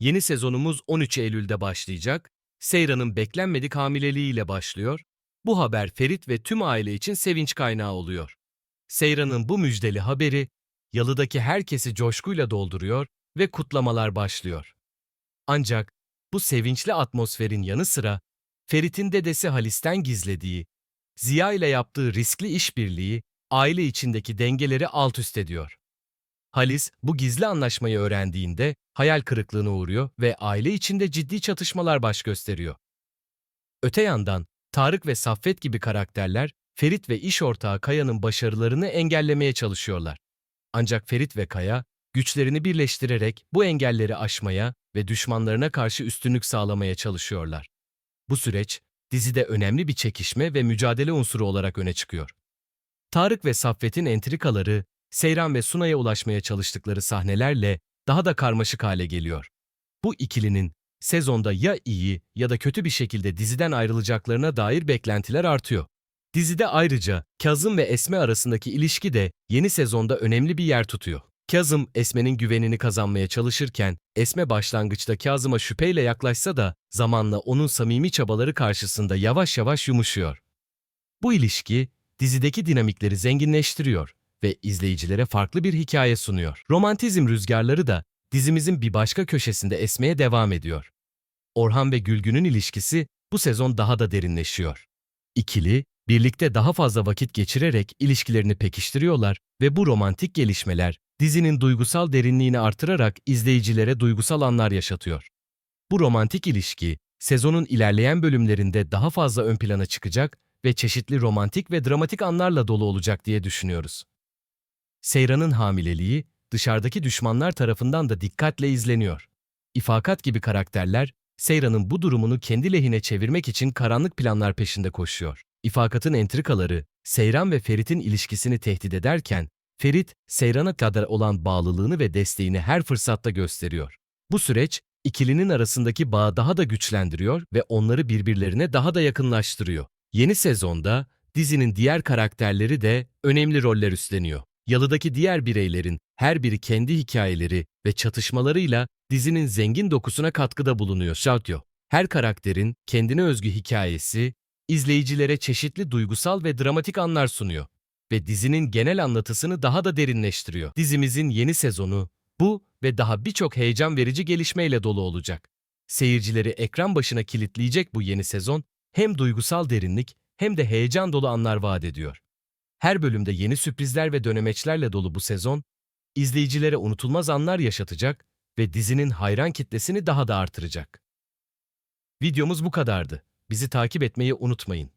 Yeni sezonumuz 13 Eylül'de başlayacak. Seyran'ın beklenmedik hamileliğiyle başlıyor. Bu haber Ferit ve tüm aile için sevinç kaynağı oluyor. Seyran'ın bu müjdeli haberi yalıdaki herkesi coşkuyla dolduruyor ve kutlamalar başlıyor. Ancak bu sevinçli atmosferin yanı sıra Ferit'in dedesi Halis'ten gizlediği, Ziya ile yaptığı riskli işbirliği aile içindeki dengeleri alt üst ediyor. Halis bu gizli anlaşmayı öğrendiğinde hayal kırıklığına uğruyor ve aile içinde ciddi çatışmalar baş gösteriyor. Öte yandan Tarık ve Saffet gibi karakterler Ferit ve iş ortağı Kaya'nın başarılarını engellemeye çalışıyorlar. Ancak Ferit ve Kaya güçlerini birleştirerek bu engelleri aşmaya ve düşmanlarına karşı üstünlük sağlamaya çalışıyorlar. Bu süreç dizide önemli bir çekişme ve mücadele unsuru olarak öne çıkıyor. Tarık ve Saffet'in entrikaları, Seyran ve Sunay'a ulaşmaya çalıştıkları sahnelerle daha da karmaşık hale geliyor. Bu ikilinin sezonda ya iyi ya da kötü bir şekilde diziden ayrılacaklarına dair beklentiler artıyor. Dizide ayrıca Kazım ve Esme arasındaki ilişki de yeni sezonda önemli bir yer tutuyor. Kazım, Esme'nin güvenini kazanmaya çalışırken, Esme başlangıçta Kazım'a şüpheyle yaklaşsa da zamanla onun samimi çabaları karşısında yavaş yavaş yumuşuyor. Bu ilişki, dizideki dinamikleri zenginleştiriyor ve izleyicilere farklı bir hikaye sunuyor. Romantizm rüzgarları da dizimizin bir başka köşesinde esmeye devam ediyor. Orhan ve Gülgün'ün ilişkisi bu sezon daha da derinleşiyor. İkili, birlikte daha fazla vakit geçirerek ilişkilerini pekiştiriyorlar ve bu romantik gelişmeler dizinin duygusal derinliğini artırarak izleyicilere duygusal anlar yaşatıyor. Bu romantik ilişki, sezonun ilerleyen bölümlerinde daha fazla ön plana çıkacak ve çeşitli romantik ve dramatik anlarla dolu olacak diye düşünüyoruz. Seyran'ın hamileliği dışarıdaki düşmanlar tarafından da dikkatle izleniyor. İfakat gibi karakterler Seyran'ın bu durumunu kendi lehine çevirmek için karanlık planlar peşinde koşuyor. İfakat'ın entrikaları Seyran ve Ferit'in ilişkisini tehdit ederken Ferit, Seyran'a kadar olan bağlılığını ve desteğini her fırsatta gösteriyor. Bu süreç ikilinin arasındaki bağı daha da güçlendiriyor ve onları birbirlerine daha da yakınlaştırıyor. Yeni sezonda dizinin diğer karakterleri de önemli roller üstleniyor. Yalıdaki diğer bireylerin her biri kendi hikayeleri ve çatışmalarıyla dizinin zengin dokusuna katkıda bulunuyor. Shoutyo. Her karakterin kendine özgü hikayesi, izleyicilere çeşitli duygusal ve dramatik anlar sunuyor ve dizinin genel anlatısını daha da derinleştiriyor. Dizimizin yeni sezonu bu ve daha birçok heyecan verici gelişmeyle dolu olacak. Seyircileri ekran başına kilitleyecek bu yeni sezon hem duygusal derinlik hem de heyecan dolu anlar vaat ediyor. Her bölümde yeni sürprizler ve dönemeçlerle dolu bu sezon, izleyicilere unutulmaz anlar yaşatacak ve dizinin hayran kitlesini daha da artıracak. Videomuz bu kadardı. Bizi takip etmeyi unutmayın.